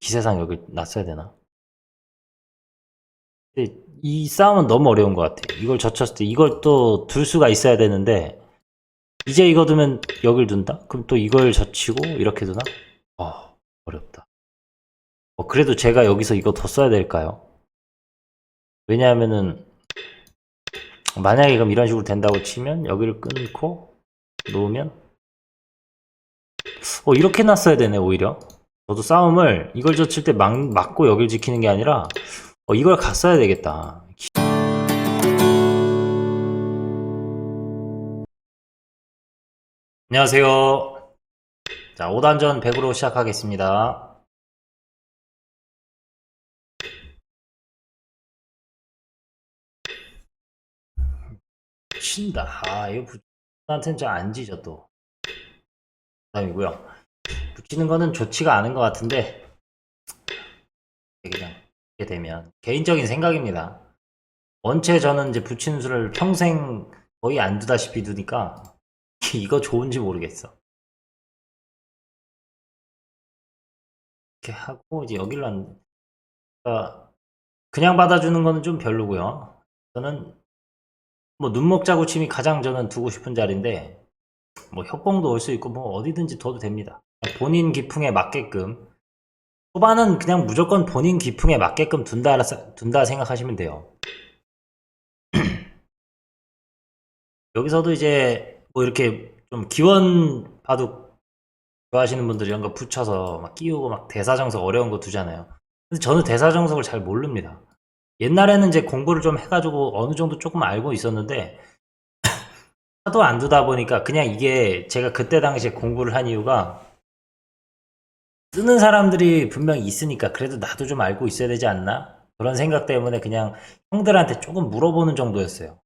기세상 여기 놨어야 되나? 근데 이 싸움은 너무 어려운 것 같아. 이걸 젖혔을 때 이걸 또 둘 수가 있어야 되는데 이제 이거 두면 여길 둔다? 그럼 또 이걸 젖히고 이렇게 두나? 어, 어렵다. 어, 그래도 제가 여기서 이거 더 써야 될까요? 왜냐하면은 만약에 그럼 이런 식으로 된다고 치면 여기를 끊고 놓으면 어 이렇게 놨어야 되네 오히려 저도 싸움을 이걸 젖힐 때 막, 막고 여길 지키는 게 아니라 어 이걸 갔어야 되겠다. 안녕하세요. 자 5단전 100으로 시작하겠습니다. 친다. 아 이거 부한테는 잘 안 지죠 또. 다음이고요 붙이는 거는 좋지가 않은 것 같은데 그냥 이렇게 되면 개인적인 생각입니다. 원체 저는 이제 붙이는 수를 평생 거의 안 두다시피 두니까 이거 좋은지 모르겠어. 이렇게 하고 이제 여기로 한 그러니까 그냥 받아주는 거는 좀 별로고요. 저는 뭐 눈목 자구침이 가장 저는 두고 싶은 자리인데 뭐 협공도 올 수 있고 뭐 어디든지 둬도 됩니다. 본인 기풍에 맞게끔 초반은 그냥 무조건 본인 기풍에 맞게끔 둔다 둔다 생각하시면 돼요. 여기서도 이제 뭐 이렇게 좀 기원 바둑 좋아하시는 분들이 이런 거 붙여서 막 끼우고 막 대사정석 어려운 거 두잖아요. 근데 저는 대사정석을 잘 모릅니다. 옛날에는 이제 공부를 좀 해가지고 어느 정도 조금 알고 있었는데 하도 안 두다 보니까 그냥 이게 제가 그때 당시에 공부를 한 이유가 쓰는 사람들이 분명히 있으니까 그래도 나도 좀 알고 있어야 되지 않나? 그런 생각 때문에 그냥 형들한테 조금 물어보는 정도였어요.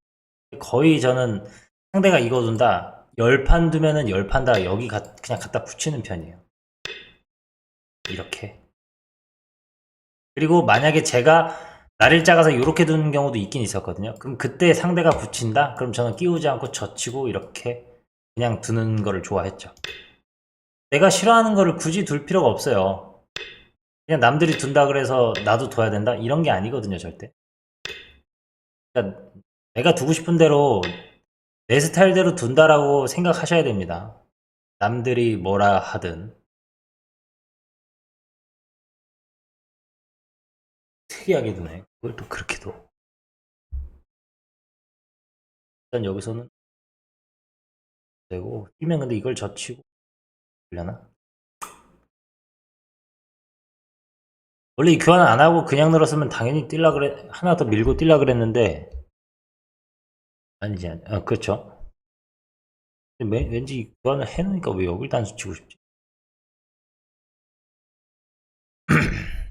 거의 저는 상대가 이거 둔다. 열판 두면은 열판 다 여기 가- 그냥 갖다 붙이는 편이에요. 이렇게. 그리고 만약에 제가 날일 작아서 이렇게 두는 경우도 있긴 있었거든요. 그럼 그때 상대가 붙인다? 그럼 저는 끼우지 않고 젖히고 이렇게 그냥 두는 거를 좋아했죠. 내가 싫어하는 거를 굳이 둘 필요가 없어요. 그냥 남들이 둔다 그래서 나도 둬야 된다? 이런 게 아니거든요, 절대. 그러니까 내가 두고 싶은 대로 내 스타일대로 둔다라고 생각하셔야 됩니다. 남들이 뭐라 하든. 특이하게 두네. 그걸 또 그렇게 둬. 일단 여기서는 되고, 뛰면 근데 이걸 젖히고, 되려나? 원래 이 교환 안 하고 그냥 늘었으면 당연히 뛸라 그래 하나 더 밀고 뛸라 그랬는데. 아니지 아니 아 그렇죠. 매- 왠지 이 교환을 해놓으니까 왜 여길 단수 치고 싶지?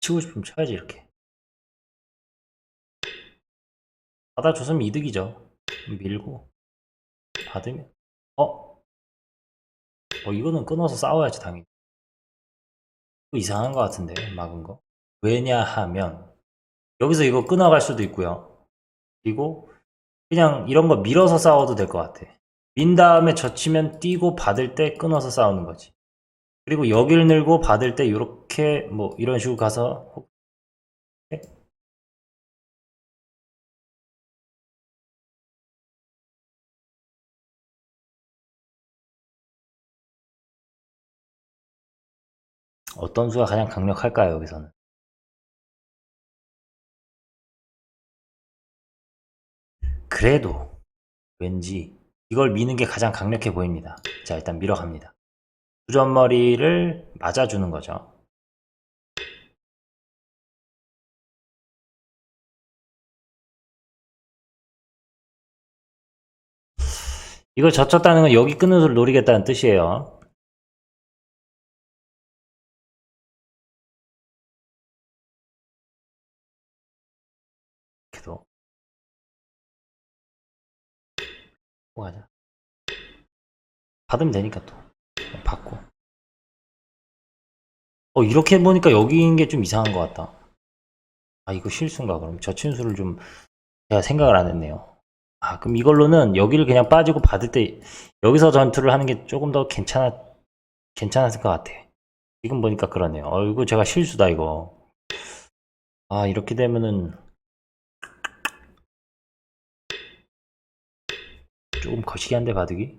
치고 싶으면 쳐야지 이렇게 받아줬으면 이득이죠. 밀고 받으면 어? 어 이거는 끊어서 싸워야지 당연히. 이상한 것 같은데 막은 거. 왜냐하면 여기서 이거 끊어갈 수도 있고요. 그리고 그냥 이런 거 밀어서 싸워도 될 것 같아. 민 다음에 젖히면 뛰고 받을 때 끊어서 싸우는 거지. 그리고 여길 늘고 받을 때 이렇게 뭐 이런 식으로 가서 어떤 수가 가장 강력할까요 여기서는 그래도 왠지 이걸 미는 게 가장 강력해 보입니다. 자, 일단 밀어갑니다. 두점머리를 맞아주는 거죠. 이걸 젖혔다는 건 여기 끊는 수를 노리겠다는 뜻이에요. 받으면 되니까 또 받고. 어 이렇게 보니까 여기인 게 좀 이상한 것 같다. 아 이거 실수인가 그럼 저친수를 좀 제가 생각을 안 했네요. 아, 그럼 이걸로는 여기를 그냥 빠지고 받을 때 여기서 전투를 하는 게 조금 더 괜찮아 괜찮았을 것 같아. 지금 보니까 그러네요. 어, 이거 제가 실수다 이거. 아, 이렇게 되면은 조금 거시기 한데 바둑이.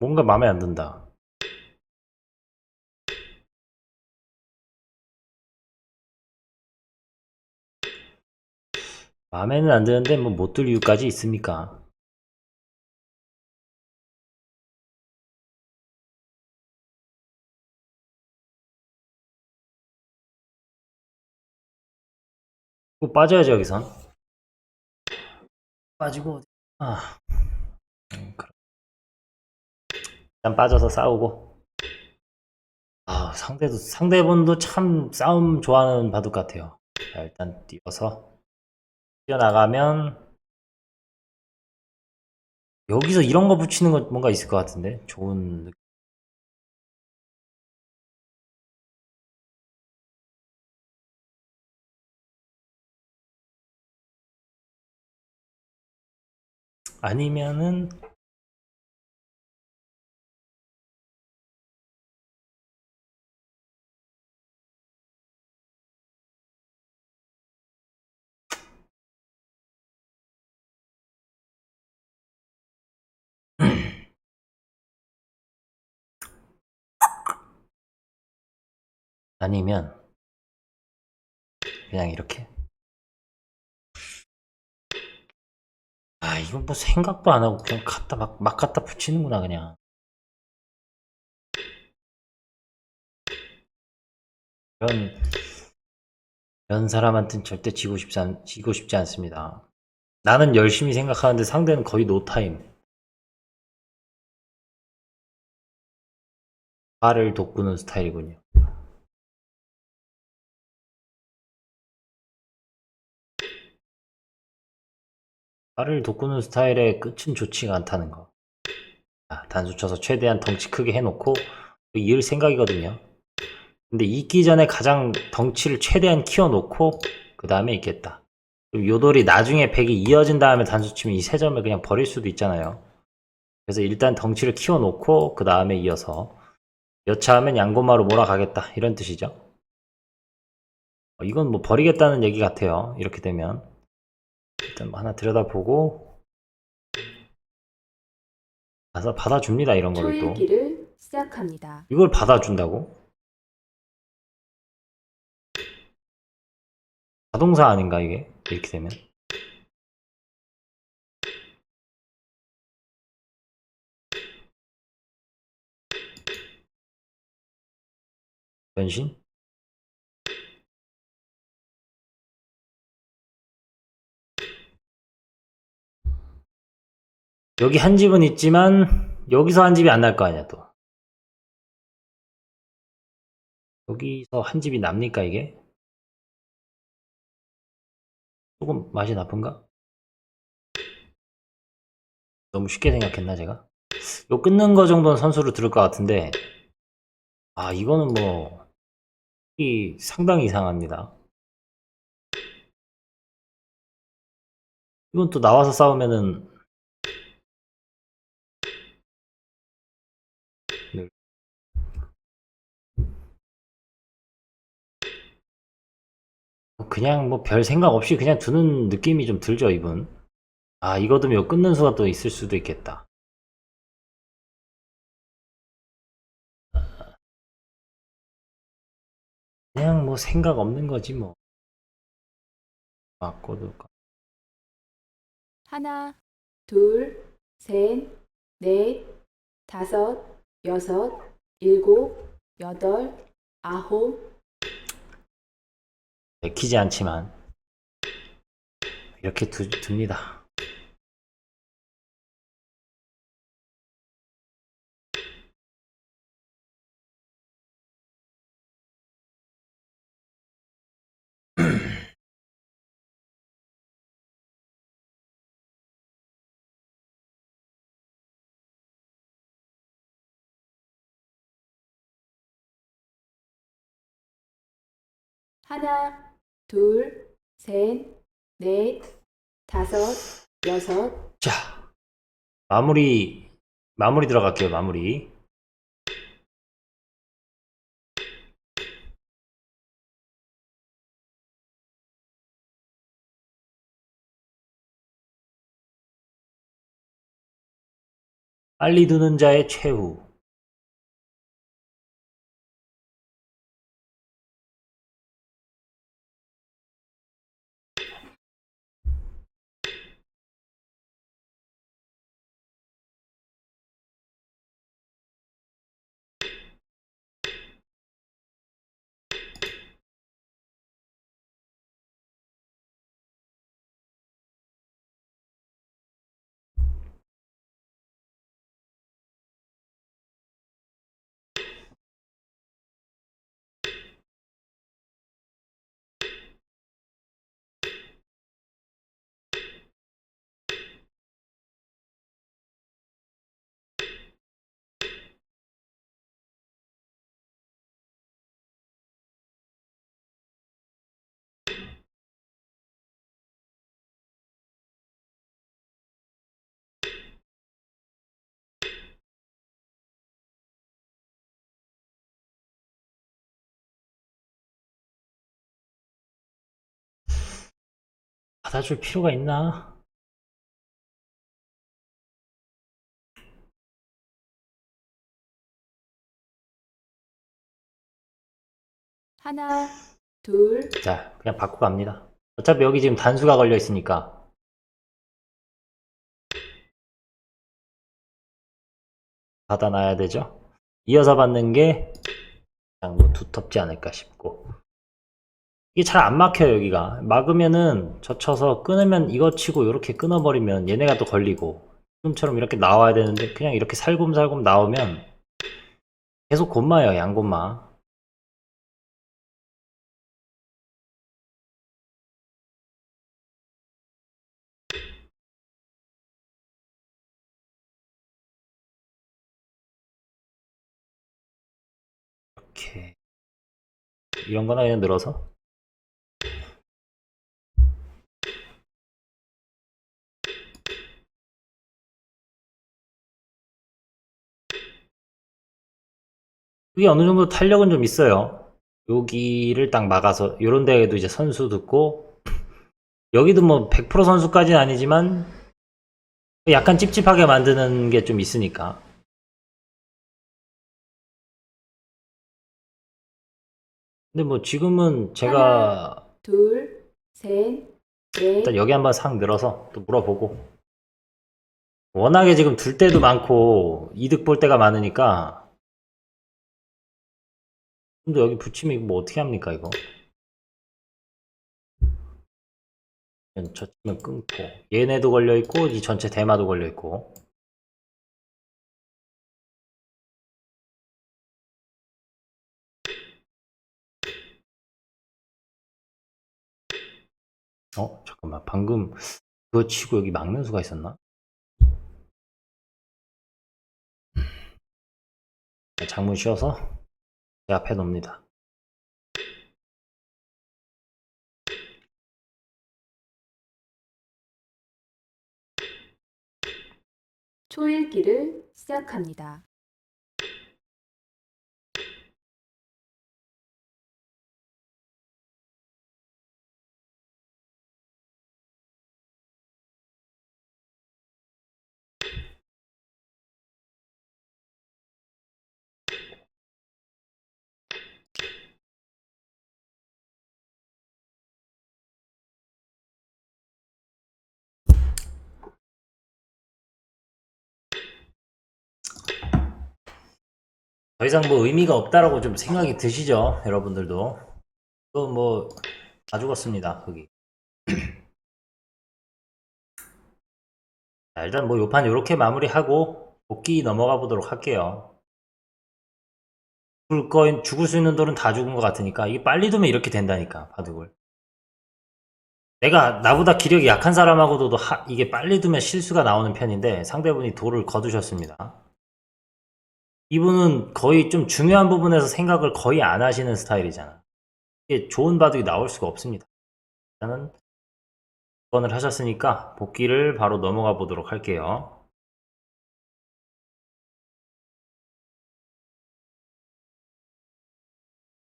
뭔가 마음에 안 든다. 마음에는 안 드는데 뭐 못 들 이유까지 있습니까? 꼭 빠져야죠 여기선. 빠지고? 아, 음, 그래. 일단 빠져서 싸우고. 아, 상대도 상대분도 참 싸움 좋아하는 바둑 같아요. 자, 일단 뛰어서 뛰어나가면 여기서 이런 거 붙이는 거 뭔가 있을 것 같은데 좋은 느낌. 아니면은 아니면 그냥 이렇게? 아 이건 뭐 생각도 안 하고 그냥 갖다 막, 막 갖다 붙이는구나 그냥. 이런 이런 사람한테는 절대 지고 싶지, 않, 지고 싶지 않습니다. 나는 열심히 생각하는데 상대는 거의 노타임. 발을 돋구는 스타일이군요 발을 돋구는 스타일의 끝은 좋지가 않다는 거. 아, 단수 쳐서 최대한 덩치 크게 해놓고 이을 생각이거든요. 근데 있기 전에 가장 덩치를 최대한 키워놓고 그 다음에. 그럼 요돌이 나중에 100이 이어진 다음에 단수 치면 이 세 점을 그냥 버릴 수도 있잖아요. 그래서 일단 덩치를 키워놓고 그 다음에 이어서 여차하면 양고마로 몰아가겠다 이런 뜻이죠. 어, 이건 뭐 버리겠다는 얘기 같아요. 이렇게 되면. 일단 뭐 하나 들여다보고 가서 받아줍니다 이런 거를 또 초읽기를 시작합니다. 이걸 받아준다고? 자동사 아닌가 이게 이렇게 되면 변신? 여기 한 집은 있지만 여기서 한 집이 안 날 거 아니야 또 여기서 한 집이 납니까 이게? 조금 맛이 나쁜가? 너무 쉽게 생각했나 제가? 요 끊는 거 정도는 선수로 들을 것 같은데 아 이거는 뭐 이 상당히 이상합니다 이건 또 나와서 싸우면은 그냥 뭐 별 생각 없이 그냥 두는 느낌이 좀 들죠 이분. 아 이거 두면 요 끊는 수가 또 있을 수도 있겠다. 그냥 뭐 생각 없는 거지 뭐. 맞고도 하나, 둘, 셋, 넷, 다섯, 여섯, 일곱, 여덟, 아홉, 내키지 않지만 이렇게 두, 둡니다. 하나 둘, 셋, 넷, 다섯, 여섯, 자, 마무리, 마무리 들어갈게요, 마무리. 빨리 드는 자의 최후. 받아줄 필요가 있나? 하나, 둘, 자, 그냥 받고 갑니다. 어차피 여기 지금 단수가 걸려 있으니까. 받아놔야 되죠? 이어서 받는 게 그냥 뭐 두텁지 않을까 싶고. 이게 잘 안 막혀요, 여기가. 막으면은 젖혀서 끊으면 이거 치고 이렇게 끊어버리면 얘네가 또 걸리고. 지금처럼 이렇게 나와야 되는데 그냥 이렇게 살금살금 나오면 계속 곤마예요, 양곤마. 이렇게 이런 거나 그냥 늘어서 그게 어느 정도 탄력은 좀 있어요. 여기를 딱 막아서 요런 데에도 이제 선수 듣고 여기도 뭐 100% 선수까지는 아니지만 약간 찝찝하게 만드는 게 좀 있으니까. 근데 뭐 지금은 제가 둘, 셋, 넷, 일단 여기 한번 상 늘어서 또 물어보고. 워낙에 지금 둘 때도 많고 이득 볼 때가 많으니까 근데 여기 붙이면 이거 뭐 어떻게 합니까 이거? 저 치면 끊고. 얘네도 걸려있고 이 전체 대마도 걸려있고. 어 잠깐만. 방금 그거 치고 여기 막는 수가 있었나? 장문 씌워서? 제 앞에 놓습니다. 초읽기를 시작합니다. 더 이상 뭐 의미가 없다라고 좀 생각이 드시죠? 여러분들도. 또 뭐, 다 죽었습니다, 거기. 자, 일단 뭐 요판 요렇게 마무리하고 복귀 넘어가 보도록 할게요. 죽을 거, 죽을 수 있는 돌은 다 죽은 것 같으니까 이게 빨리 두면 이렇게 된다니까, 바둑을. 내가 나보다 기력이 약한 사람하고도 하- 이게 빨리 두면 실수가 나오는 편인데 상대분이 돌을 거두셨습니다. 이분은 거의 좀 중요한 부분에서 생각을 거의 안 하시는 스타일이잖아. 이게 좋은 바둑이 나올 수가 없습니다. 일단은 번을 하셨으니까 복귀를 바로 넘어가 보도록 할게요.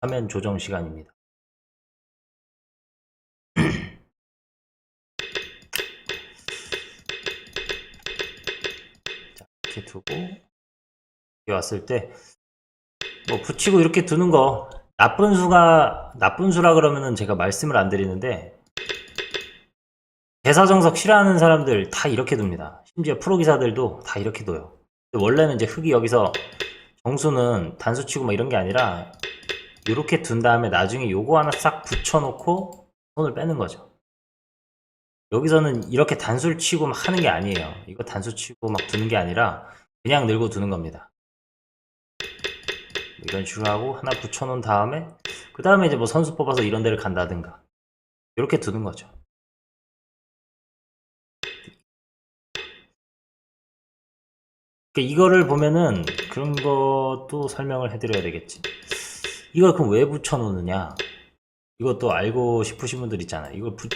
화면 조정 시간입니다. 자, 이렇게 두고 왔을 때 뭐 붙이고 이렇게 두는 거 나쁜 수가 나쁜 수라 그러면은 제가 말씀을 안 드리는데 대사정석 싫어하는 사람들 다 이렇게 둡니다. 심지어 프로 기사들도 다 이렇게 둬요. 원래는 이제 흙이 여기서 정수는 단수 치고 막 이런 게 아니라 이렇게 둔 다음에 나중에 요거 하나 싹 붙여놓고 손을 빼는 거죠. 여기서는 이렇게 단수를 치고 막 하는 게 아니에요. 이거 단수 치고 막 두는 게 아니라 그냥 늘고 두는 겁니다. 이런 식으로 하고 하나 붙여놓은 다음에 그 다음에 이제 뭐 선수 뽑아서 이런 데를 간다든가 이렇게 두는 거죠. 그러니까 이거를 보면은 그런 것도 설명을 해드려야 되겠지. 이걸 그럼 왜 붙여놓느냐? 이것도 알고 싶으신 분들 있잖아요. 이걸 붙,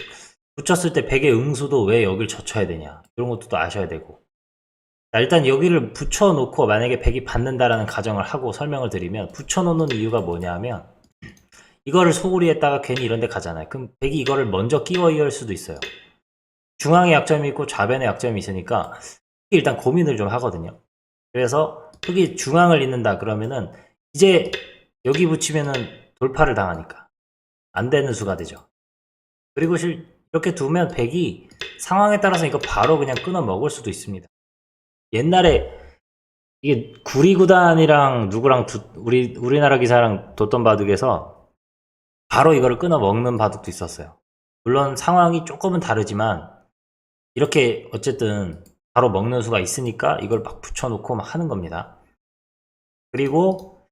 붙였을 때 백의 응수도 왜 여길 젖혀야 되냐? 이런 것도 또 아셔야 되고. 자, 일단 여기를 붙여놓고 만약에 백이 받는다라는 가정을 하고 설명을 드리면 붙여놓는 이유가 뭐냐면 이거를 소구리에다가 괜히 이런 데 가잖아요. 그럼 백이 이거를 먼저 끼워 이을 수도 있어요. 중앙에 약점이 있고 좌변에 약점이 있으니까 일단 고민을 좀 하거든요. 그래서 흙이 중앙을 잇는다 그러면은 이제 여기 붙이면은 돌파를 당하니까 안 되는 수가 되죠. 그리고 실 이렇게 두면 백이 상황에 따라서 이거 바로 그냥 끊어 먹을 수도 있습니다. 옛날에 이게 구리 구단이랑 누구랑 두- 우리 우리나라 기사랑 뒀던 바둑에서 바로 이거를 끊어 먹는 바둑도 있었어요. 물론 상황이 조금은 다르지만 이렇게 어쨌든 바로 먹는 수가 있으니까 이걸 막 붙여놓고 막 하는 겁니다. 그리고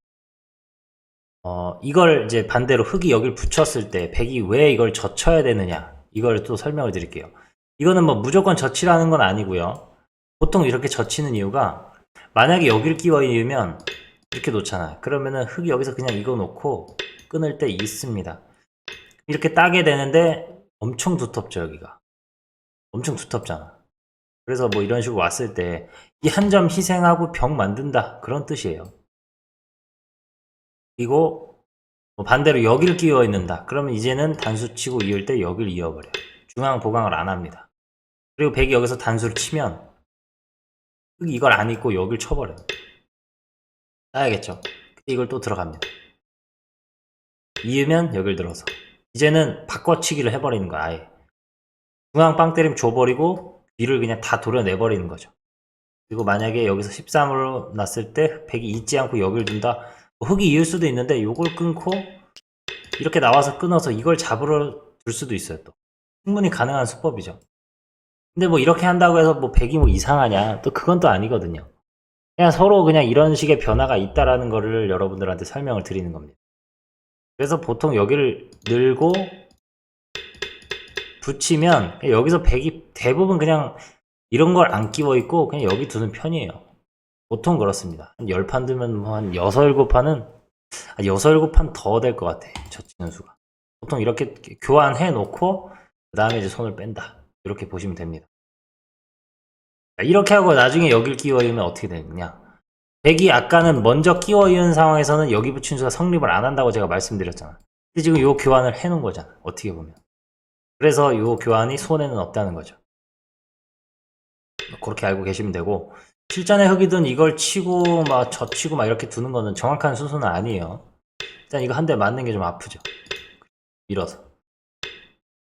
어, 이걸 이제 반대로 흙이 여길 붙였을 때 백이 왜 이걸 젖혀야 되느냐 이걸 또 설명을 드릴게요. 이거는 뭐 무조건 젖히라는 건 아니고요. 보통 이렇게 젖히는 이유가 만약에 여기를 끼워 이으면 이렇게 놓잖아. 그러면은 흙이 여기서 그냥 이거 놓고 끊을 때 있습니다. 이렇게 따게 되는데 엄청 두텁죠 여기가. 엄청 두텁잖아. 그래서 뭐 이런 식으로 왔을 때 이 한 점 희생하고 병 만든다 그런 뜻이에요. 그리고 뭐 반대로 여기를 끼워 있는다. 그러면 이제는 단수 치고 이을 때 여기를 이어버려. 중앙 보강을 안 합니다. 그리고 백이 여기서 단수를 치면 흙 이 이걸 안 입고 여기를 쳐버려요. 따야겠죠. 이걸 또 들어갑니다. 이으면 여기를 들어서 이제는 바꿔치기를 해버리는 거야 아예. 중앙 빵 때리면 줘버리고 뒤를 그냥 다 도려내버리는 거죠. 그리고 만약에 여기서 13으로 났을 때 백이 잊지 않고 여기를 둔다. 뭐 흙이 이을 수도 있는데 이걸 끊고 이렇게 나와서 끊어서 이걸 잡으러 둘 수도 있어요 또. 충분히 가능한 수법이죠. 근데 뭐 이렇게 한다고 해서 뭐 백이 뭐 이상하냐? 또 그건 또 아니거든요. 그냥 서로 그냥 이런 식의 변화가 있다라는 거를 여러분들한테 설명을 드리는 겁니다. 그래서 보통 여기를 늘고 붙이면 여기서 백이 대부분 그냥 이런 걸 안 끼워 있고 그냥 여기 두는 편이에요. 보통 그렇습니다. 한 10판 두면 뭐 한 6, 7판은 한 6, 7판 더 될 것 같아. 젖히는 수가. 보통 이렇게 교환해 놓고 그 다음에 이제 손을 뺀다. 이렇게 보시면 됩니다. 자, 이렇게 하고 나중에 여길 끼워 이으면 어떻게 되느냐. 백이 아까는 먼저 끼워 이은 상황에서는 여기 붙인 수가 성립을 안 한다고 제가 말씀드렸잖아. 근데 지금 요 교환을 해 놓은 거잖아. 어떻게 보면. 그래서 요 교환이 손해는 없다는 거죠. 그렇게 알고 계시면 되고 실전에 흙이든 이걸 치고 막 젖히고 막 이렇게 두는 거는 정확한 수순은 아니에요. 일단 이거 한 대 맞는 게 좀 아프죠. 밀어서.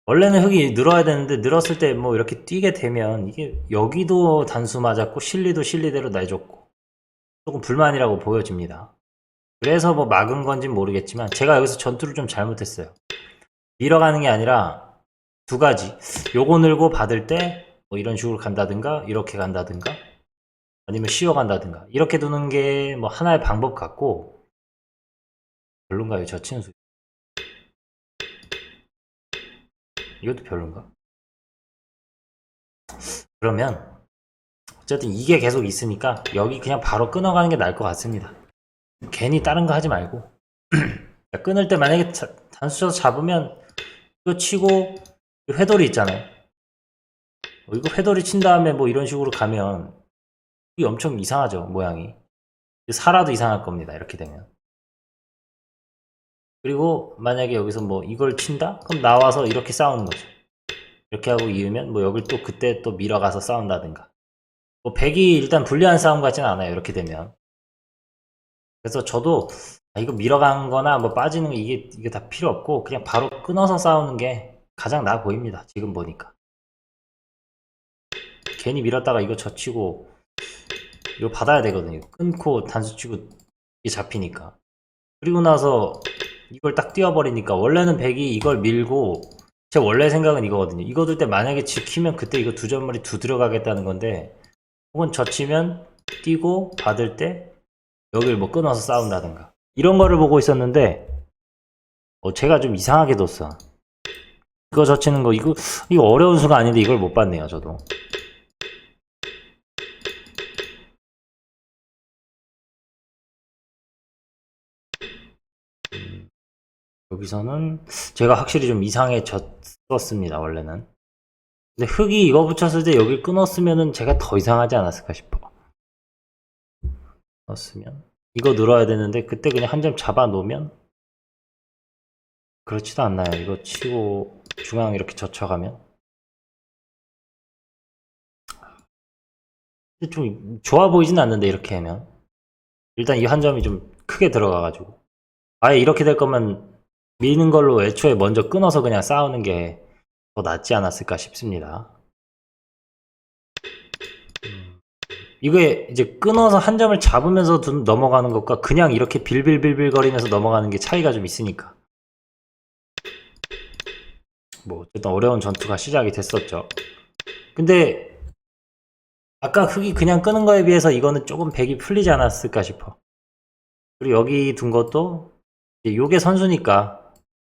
원래는 흙이 늘어야 되는데 늘었을 때 뭐 이렇게 뛰게 되면 이게 여기도 단수 맞았고 실리도 실리대로 내줬고 조금 불만이라고 보여집니다. 그래서 뭐 막은 건진 모르겠지만 제가 여기서 전투를 좀 잘못했어요. 밀어가는 게 아니라 두 가지. 요거 늘고 받을 때 뭐 이런 식으로 간다든가 이렇게 간다든가 아니면 쉬어 간다든가 이렇게 두는 게 뭐 하나의 방법 같고 별론가요 젖히는 수 이것도 별론가? 그러면 어쨌든 이게 계속 있으니까 여기 그냥 바로 끊어가는 게 나을 것 같습니다 괜히 다른 거 하지 말고 자, 끊을 때 만약에 자- 단수 쳐서 잡으면 이거 치고 이 회돌이 있잖아요. 어, 이거 회돌이 친 다음에 뭐 이런 식으로 가면 이게 엄청 이상하죠 모양이. 살아도 이상할 겁니다 이렇게 되면. 그리고 만약에 여기서 뭐 이걸 친다? 그럼 나와서 이렇게 싸우는 거죠. 이렇게 하고 이으면 뭐 여길 또 그때 또 밀어가서 싸운다든가. 뭐 백이 일단 불리한 싸움 같지는 않아요 이렇게 되면. 그래서 저도 아, 이거 밀어간 거나 뭐 빠지는 거 이게 이게 다 필요 없고 그냥 바로 끊어서 싸우는 게 가장 나아 보입니다. 지금 보니까. 괜히 밀었다가 이거 젖히고 이거 받아야 되거든요. 끊고 단수 치고 이게 잡히니까. 그리고 나서 이걸 딱 띄워버리니까 원래는 백이 이걸 밀고 제 원래 생각은 이거거든요. 이거 둘 때 만약에 지키면 그때 이거 두 점머리 두드려 가겠다는 건데 혹은 젖히면 뛰고 받을 때 여기를 뭐 끊어서 싸운다든가 이런 거를 보고 있었는데 어, 제가 좀 이상하게 뒀어. 이거 젖히는 거 이거 이거 어려운 수가 아닌데 이걸 못 봤네요 저도. 여기서는 제가 확실히 좀 이상해졌었습니다 원래는. 근데 흙이 이거 붙였을 때 여기 끊었으면은 제가 더 이상하지 않았을까 싶어. 넣었으면 이거 늘어야 되는데 그때 그냥 한 점 잡아 놓으면 그렇지도 않나요? 이거 치고 중앙 이렇게 젖혀가면 근데 좀 좋아 보이진 않는데 이렇게 하면 일단 이 한 점이 좀 크게 들어가가지고 아예 이렇게 될 거면 미는 걸로 애초에 먼저 끊어서 그냥 싸우는 게 더 낫지 않았을까 싶습니다. 음, 이게 이제 끊어서 한 점을 잡으면서 둔- 넘어가는 것과 그냥 이렇게 빌빌빌빌 거리면서 넘어가는 게 차이가 좀 있으니까. 뭐 어쨌든 어려운 전투가 시작이 됐었죠. 근데 아까 흙이 그냥 끄는 거에 비해서 이거는 조금 백이 풀리지 않았을까 싶어. 그리고 여기 둔 것도 이제 요게 선수니까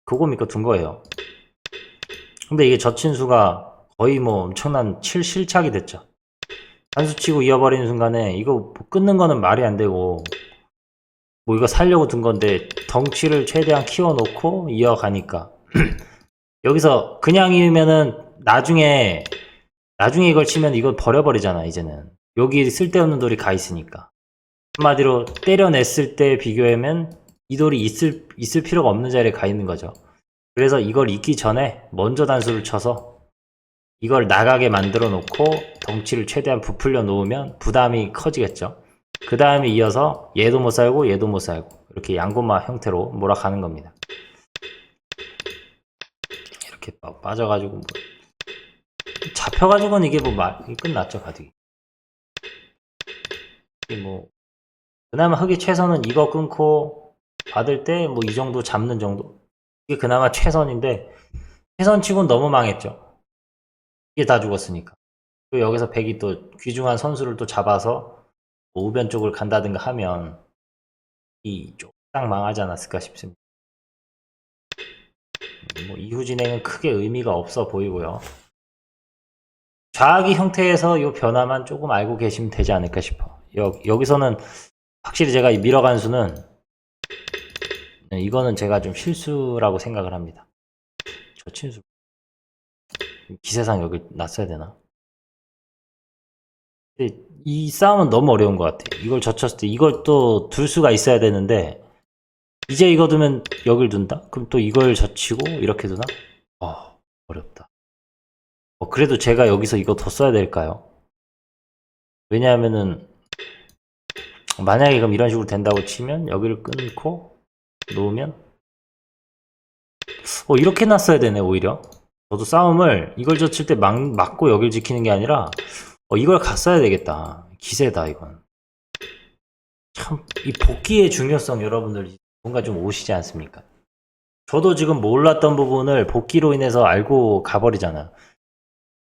그거 믿고 둔 거예요. 근데 이게 젖힌 수가 거의 뭐 엄청난 7 실착이 됐죠. 한수 치고 이어버리는 순간에 이거 뭐 끊는 거는 말이 안 되고 뭐 이거 살려고 둔 건데 덩치를 최대한 키워놓고 이어가니까 여기서 그냥 이으면은 나중에 나중에 이걸 치면 이건 버려버리잖아 이제는 여기 쓸데없는 돌이 가 있으니까 한마디로 때려냈을 때 비교하면 이 돌이 있을 있을 필요가 없는 자리에 가 있는 거죠. 그래서 이걸 잊기 전에 먼저 단수를 쳐서 이걸 나가게 만들어 놓고 덩치를 최대한 부풀려 놓으면 부담이 커지겠죠. 그 다음에 이어서 얘도 못 살고 얘도 못 살고 이렇게 양고마 형태로 몰아가는 겁니다. 이렇게 빠- 빠져가지고 뭐 잡혀가지고는 이게 뭐 말, 끝났죠 가득이. 뭐 그나마 흙이 최선은 이거 끊고 받을 때 뭐 이 정도 잡는 정도 이게 그나마 최선인데 최선치곤 너무 망했죠. 이게 다 죽었으니까. 그리고 여기서 백이 또 귀중한 선수를 또 잡아서 뭐 우변 쪽을 간다든가 하면 이쪽딱 망하지 않았을까 싶습니다. 음, 뭐 이후 진행은 크게 의미가 없어 보이고요. 좌악이 형태에서 이 변화만 조금 알고 계시면 되지 않을까 싶어. 여, 여기서는 확실히 제가 이 밀어간 수는 네, 이거는 제가 좀 실수라고 생각을 합니다. 저 친수. 기세상 여기 놨어야 되나? 근데 이 싸움은 너무 어려운 것 같아. 이걸 젖혔을 때 이걸 또 둘 수가 있어야 되는데 이제 이거 두면 여길 둔다? 그럼 또 이걸 젖히고 이렇게 두나? 어, 어렵다. 어, 그래도 제가 여기서 이거 더 써야 될까요? 왜냐하면은 만약에 그럼 이런 식으로 된다고 치면 여기를 끊고 놓으면? 어 이렇게 놨어야 되네 오히려. 저도 싸움을 이걸 젖힐 때 막, 막고 여길 지키는 게 아니라 어 이걸 갔어야 되겠다. 기세다 이건. 참 이 복귀의 중요성 여러분들 뭔가 좀 오시지 않습니까? 저도 지금 몰랐던 부분을 복귀로 인해서 알고 가버리잖아.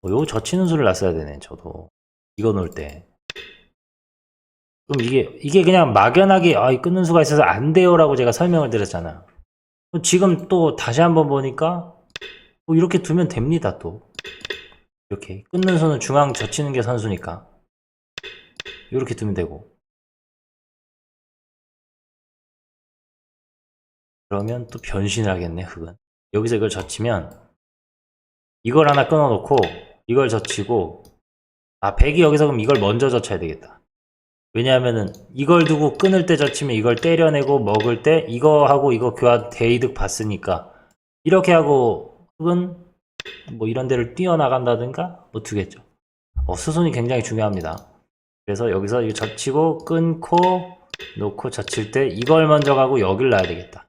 어, 요 젖히는 수를 놨어야 되네 저도. 이거 놓을 때 그럼 이게 이게 그냥 막연하게 아, 이 끊는 수가 있어서 안 돼요라고 제가 설명을 드렸잖아. 그럼 지금 또 다시 한번 보니까 뭐 이렇게 두면 됩니다 또 이렇게 끊는 수는 중앙 젖히는 게 선수니까 이렇게 두면 되고 그러면 또 변신을 하겠네, 흙은. 여기서 이걸 젖히면 이걸 하나 끊어놓고 이걸 젖히고 아, 백이 여기서 그럼 이걸 먼저 젖혀야 되겠다. 왜냐하면은 이걸 두고 끊을 때 젖히면 이걸 때려내고 먹을 때 이거 하고 이거 교환 대이득 봤으니까 이렇게 하고 흙은 뭐 이런 데를 뛰어나간다든가 뭐 두겠죠. 어, 수순이 굉장히 중요합니다. 그래서 여기서 이거 젖히고 끊고 놓고 젖힐 때 이걸 먼저 가고 여길 놔야 되겠다.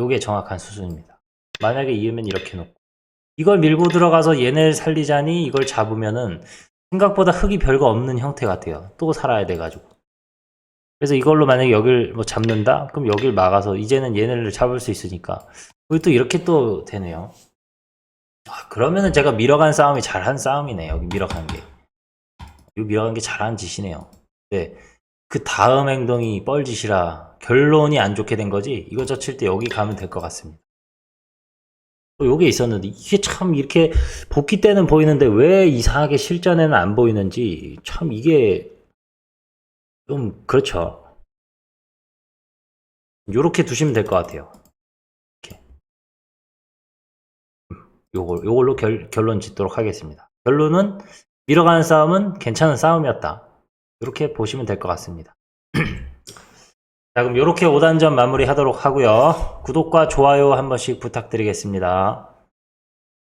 요게 정확한 수순입니다. 만약에 이으면 이렇게 놓고 이걸 밀고 들어가서 얘네를 살리자니 이걸 잡으면은 생각보다 흙이 별거 없는 형태 같아요. 또 살아야 돼가지고. 그래서 이걸로 만약에 여길 뭐 잡는다? 그럼 여길 막아서 이제는 얘네를 잡을 수 있으니까. 여기 또 이렇게 또 되네요. 아, 그러면은 제가 밀어간 싸움이 잘한 싸움이네. 여기 밀어간 게. 여기 밀어간 게 잘한 짓이네요. 네. 그 다음 행동이 뻘짓이라 결론이 안 좋게 된 거지. 이거 젖힐 때 여기 가면 될 것 같습니다. 또 요게 있었는데 이게 참 이렇게 복귀 때는 보이는데 왜 이상하게 실전에는 안 보이는지 참 이게 좀 그렇죠. 요렇게 두시면 될 것 같아요. 이렇게. 요걸 요걸로 결, 결론 짓도록 하겠습니다. 결론은 밀어가는 싸움은 괜찮은 싸움이었다. 이렇게 보시면 될 것 같습니다. 자, 그럼 이렇게 5단전 마무리 하도록 하고요. 구독과 좋아요 한 번씩 부탁드리겠습니다.